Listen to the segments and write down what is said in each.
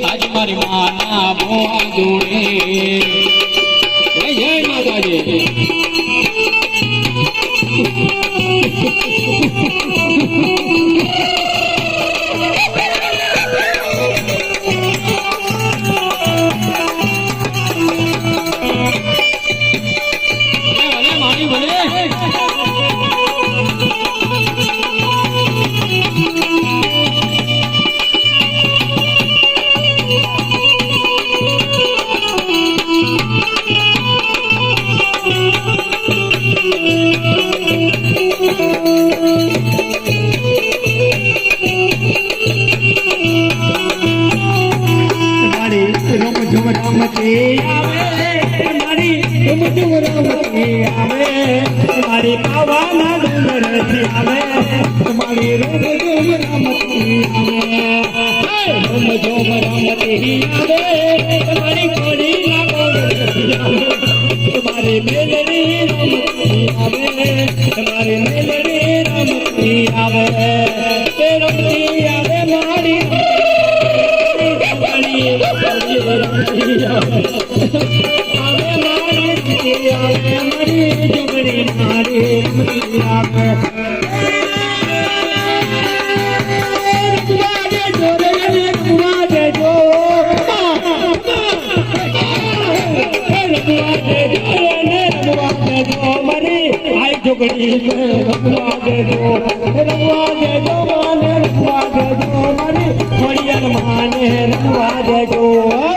આજ મારી માના મોહ જોડે. જય જય માતાજી. ભલે, મારી પાવાના ડુંગરથી આવે. મારી રમ ઝુમ રામતી આવે. રમ ઝુમ રામતી આવે. મારી કોડીના કોડરથી આવે. મારી મેલડી રામતી આવે. મારી મેલડી રામતી આવે. તે રમતી આવે મારી. ઝોકડી રમવા દેજો માને રમવા માને રમવા દેજો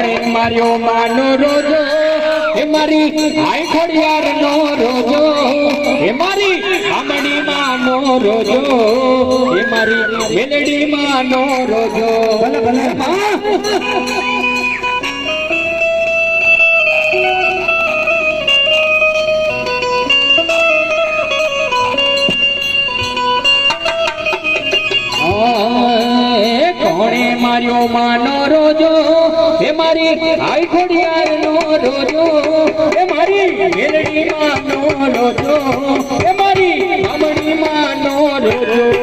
કોણે માર્યો માનો રોજો. એ મારી આઈ ખોડિયાર નો રોજો. એ મારી આમડી માનો રોજો. એ મારી મેલડી માનો રોજો. ભલે ભલે. ખોડિયાર નો રોજો. એ મારી મેલડી માનો રોજો. એ મારી માનો રોજો.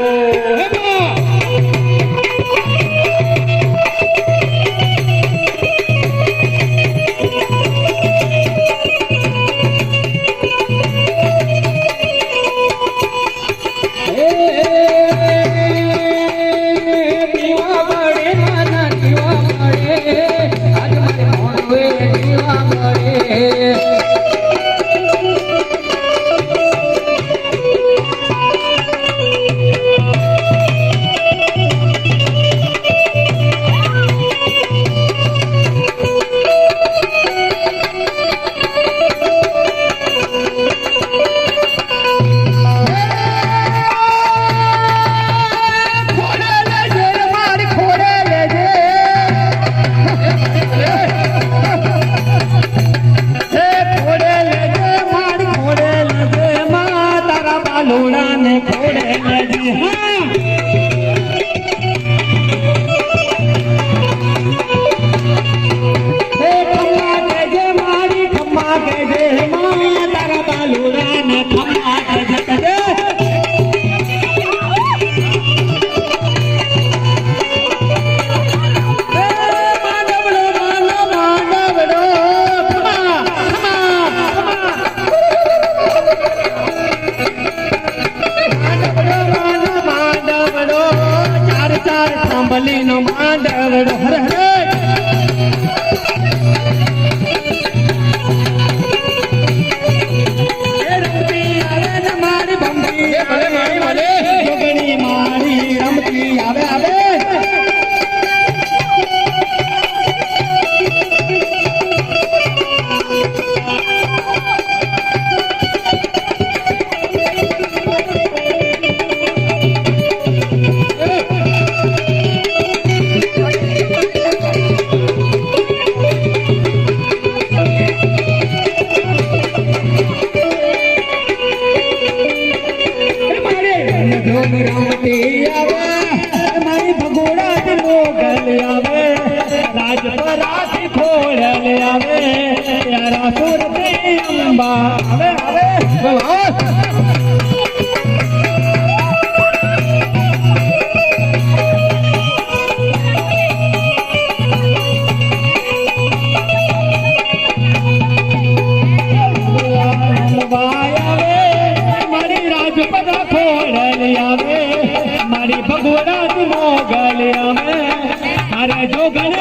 ભગવડા મોગલ્યા મેં તારા જોગણ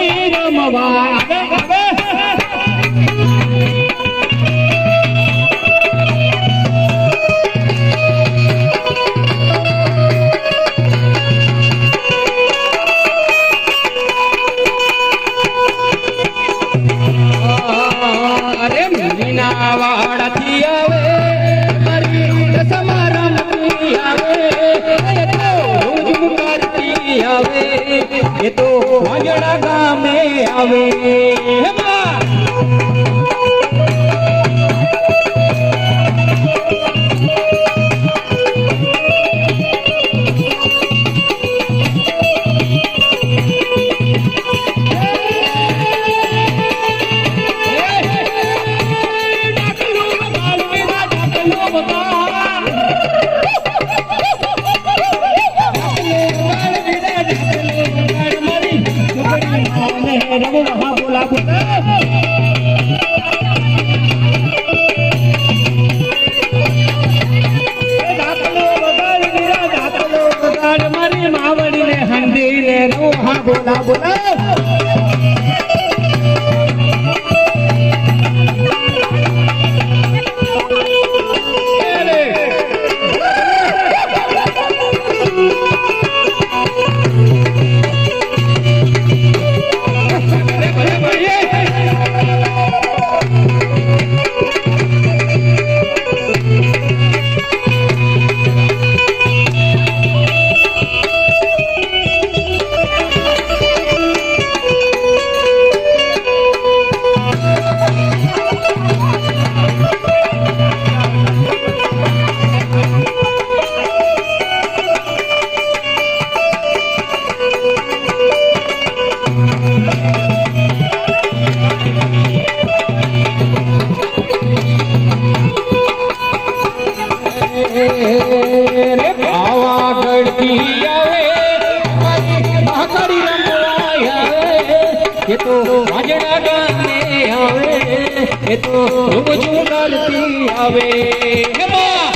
આવે વાજણા ગાને આવે એ તો હું છું આવે. હેમાં